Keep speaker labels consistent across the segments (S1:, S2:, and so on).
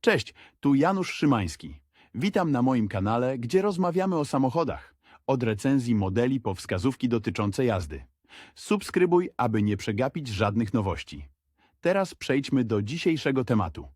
S1: Cześć, tu Janusz Szymański. Witam na moim kanale, gdzie rozmawiamy o samochodach. Od recenzji modeli po wskazówki dotyczące jazdy. Subskrybuj, aby nie przegapić żadnych nowości. Teraz przejdźmy do dzisiejszego tematu.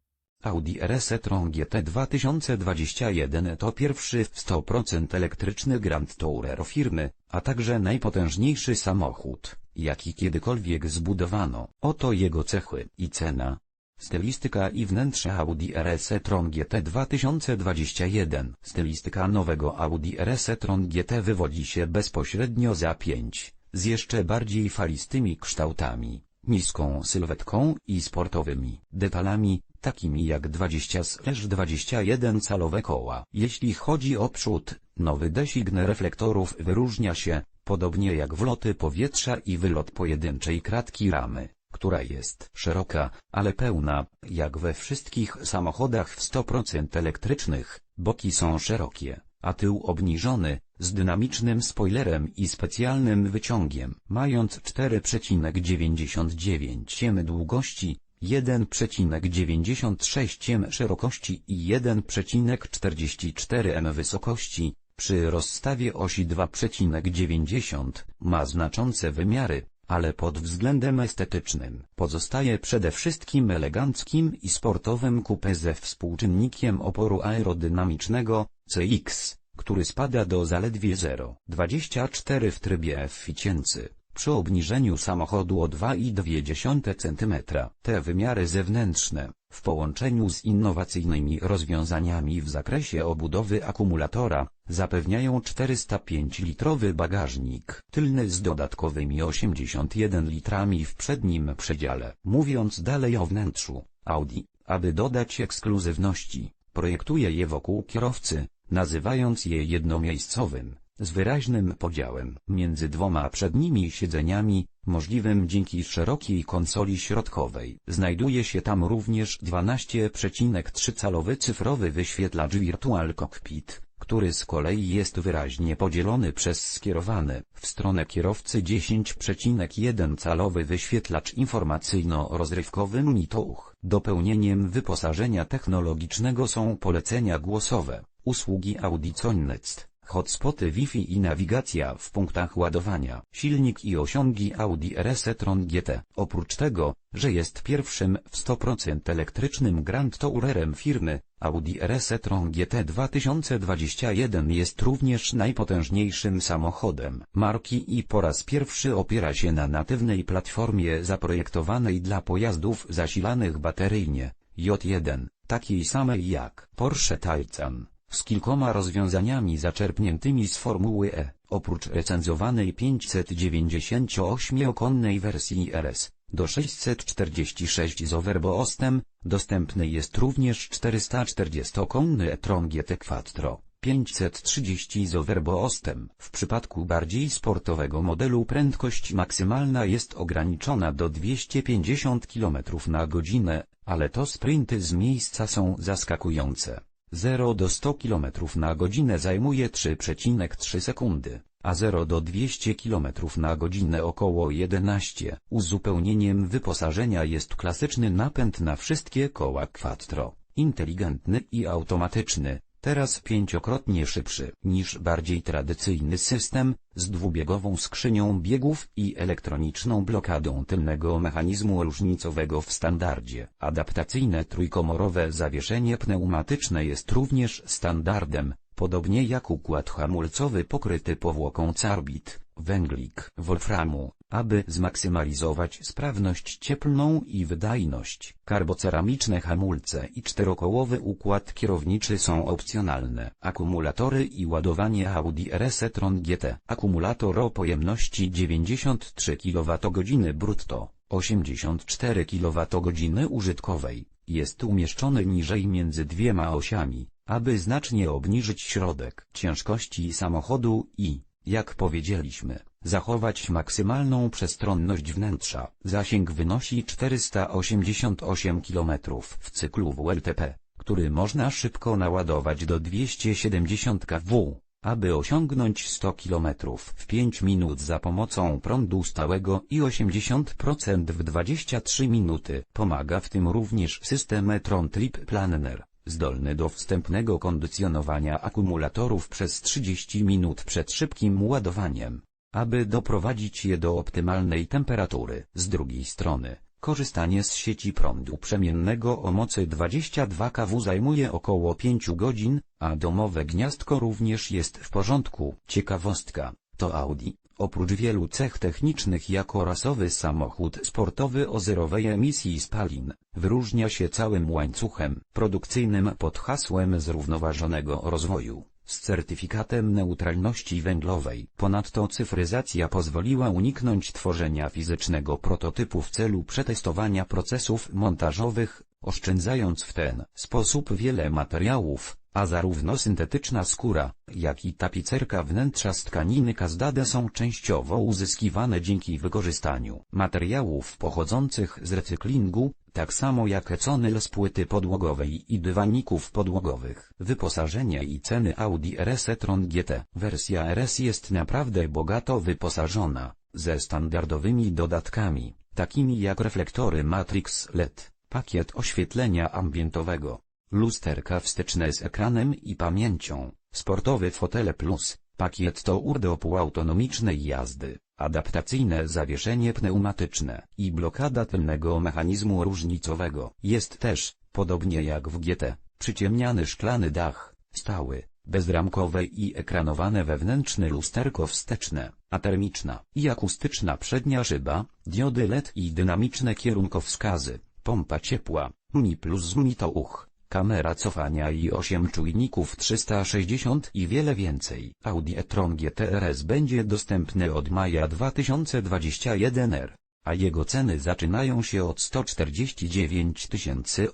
S2: Audi RS e-tron GT 2021 to pierwszy w 100% elektryczny Grand Tourer firmy, a także najpotężniejszy samochód, jaki kiedykolwiek zbudowano. Oto jego cechy i cena. Stylistyka i wnętrze Audi RS e-tron GT 2021 Stylistyka nowego Audi RS e-tron GT wywodzi się bezpośrednio za 5, z jeszcze bardziej falistymi kształtami, niską sylwetką i sportowymi detalami, takimi jak 20-21 calowe koła. Jeśli chodzi o przód, nowy design reflektorów wyróżnia się, podobnie jak wloty powietrza i wylot pojedynczej kratki ramy, która jest szeroka, ale pełna, jak we wszystkich samochodach w 100% elektrycznych, boki są szerokie, a tył obniżony, z dynamicznym spoilerem i specjalnym wyciągiem, mając 4,99 m długości, 1,96 m szerokości i 1,44 m wysokości, przy rozstawie osi 2,90 ma znaczące wymiary, ale pod względem estetycznym pozostaje przede wszystkim eleganckim i sportowym coupé ze współczynnikiem oporu aerodynamicznego, CX, który spada do zaledwie 0,24 w trybie eficjency. Przy obniżeniu samochodu o 2,2 cm te wymiary zewnętrzne, w połączeniu z innowacyjnymi rozwiązaniami w zakresie obudowy akumulatora, zapewniają 405-litrowy bagażnik tylny z dodatkowymi 81 litrami w przednim przedziale. Mówiąc dalej o wnętrzu, Audi, aby dodać ekskluzywności, projektuje je wokół kierowcy, nazywając je jednomiejscowym z wyraźnym podziałem między dwoma przednimi siedzeniami, możliwym dzięki szerokiej konsoli środkowej. Znajduje się tam również 12,3-calowy cyfrowy wyświetlacz Virtual Cockpit, który z kolei jest wyraźnie podzielony przez skierowany w stronę kierowcy 10,1-calowy wyświetlacz informacyjno-rozrywkowy Minitouch. Dopełnieniem wyposażenia technologicznego są polecenia głosowe, usługi Audiconnect hotspoty Wi-Fi i nawigacja w punktach ładowania, silnik i osiągi Audi RS e-tron GT. Oprócz tego, że jest pierwszym w 100% elektrycznym Grand Tourerem firmy, Audi RS e-tron GT 2021 jest również najpotężniejszym samochodem marki i po raz pierwszy opiera się na natywnej platformie zaprojektowanej dla pojazdów zasilanych bateryjnie, J1, takiej samej jak Porsche Taycan z kilkoma rozwiązaniami zaczerpniętymi z Formuły E, oprócz recenzowanej 598-konnej wersji RS, do 646 z overboostem, dostępny jest również 440-konny e-tron GT Quattro. 530 z overboostem. W przypadku bardziej sportowego modelu prędkość maksymalna jest ograniczona do 250 km na godzinę, ale to sprinty z miejsca są zaskakujące. 0 do 100 km na godzinę zajmuje 3,3 sekundy, a 0 do 200 km na godzinę około 11. Uzupełnieniem wyposażenia jest klasyczny napęd na wszystkie koła Quattro, inteligentny i automatyczny, teraz pięciokrotnie szybszy niż bardziej tradycyjny system, z dwubiegową skrzynią biegów i elektroniczną blokadą tylnego mechanizmu różnicowego w standardzie. Adaptacyjne trójkomorowe zawieszenie pneumatyczne jest również standardem, podobnie jak układ hamulcowy pokryty powłoką carbit, węglik wolframu, aby zmaksymalizować sprawność cieplną i wydajność. Karboceramiczne hamulce i czterokołowy układ kierowniczy są opcjonalne. Akumulatory i ładowanie Audi RS e-tron GT. Akumulator o pojemności 93 kWh brutto, 84 kWh użytkowej, jest umieszczony niżej między dwiema osiami, aby znacznie obniżyć środek ciężkości samochodu i, jak powiedzieliśmy, zachować maksymalną przestronność wnętrza. Zasięg wynosi 488 km w cyklu WLTP, który można szybko naładować do 270 kW, aby osiągnąć 100 km w 5 minut za pomocą prądu stałego i 80% w 23 minuty. Pomaga w tym również system e-tron Trip Planner zdolny do wstępnego kondycjonowania akumulatorów przez 30 minut przed szybkim ładowaniem, aby doprowadzić je do optymalnej temperatury. Z drugiej strony, korzystanie z sieci prądu przemiennego o mocy 22 kW zajmuje około 5 godzin, a domowe gniazdko również jest w porządku. Ciekawostka, to Audi, oprócz wielu cech technicznych jako rasowy samochód sportowy o zerowej emisji spalin, wyróżnia się całym łańcuchem produkcyjnym pod hasłem zrównoważonego rozwoju z certyfikatem neutralności węglowej. Ponadto cyfryzacja pozwoliła uniknąć tworzenia fizycznego prototypu w celu przetestowania procesów montażowych, oszczędzając w ten sposób wiele materiałów, a zarówno syntetyczna skóra, jak i tapicerka wnętrza z tkaniny kazdade są częściowo uzyskiwane dzięki wykorzystaniu materiałów pochodzących z recyklingu, tak samo jak econyl z płyty podłogowej i dywaników podłogowych. Wyposażenie i ceny Audi RS e-tron GT. Wersja RS jest naprawdę bogato wyposażona, ze standardowymi dodatkami, takimi jak reflektory Matrix LED, pakiet oświetlenia ambientowego, lusterka wsteczne z ekranem i pamięcią, sportowy fotele plus, pakiet to do półautonomicznej jazdy, adaptacyjne zawieszenie pneumatyczne. I blokada tylnego mechanizmu różnicowego. Jest też, podobnie jak w GT, przyciemniany szklany dach, stały, bezramkowe i ekranowane wewnętrzne lusterko wsteczne, a termiczna i akustyczna przednia szyba, diody LED i dynamiczne kierunkowskazy, pompa ciepła, Mi plus Mi to uch kamera cofania i 8 czujników 360 i wiele więcej. Audi e-tron GTRS będzie dostępny od maja 2021 r, a jego ceny zaczynają się od 149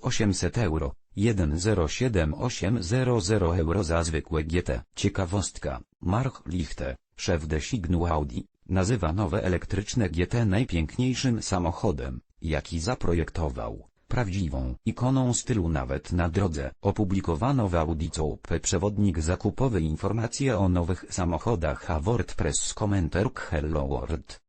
S2: 800 euro, 10780 euro za zwykłe GT. Ciekawostka, Mark Lichte, szef designu Audi, nazywa nowe elektryczne GT najpiękniejszym samochodem, jaki zaprojektował prawdziwą ikoną stylu nawet na drodze. Opublikowano w Audicop przewodnik zakupowy informacje o nowych samochodach a WordPress komentarz Hello World.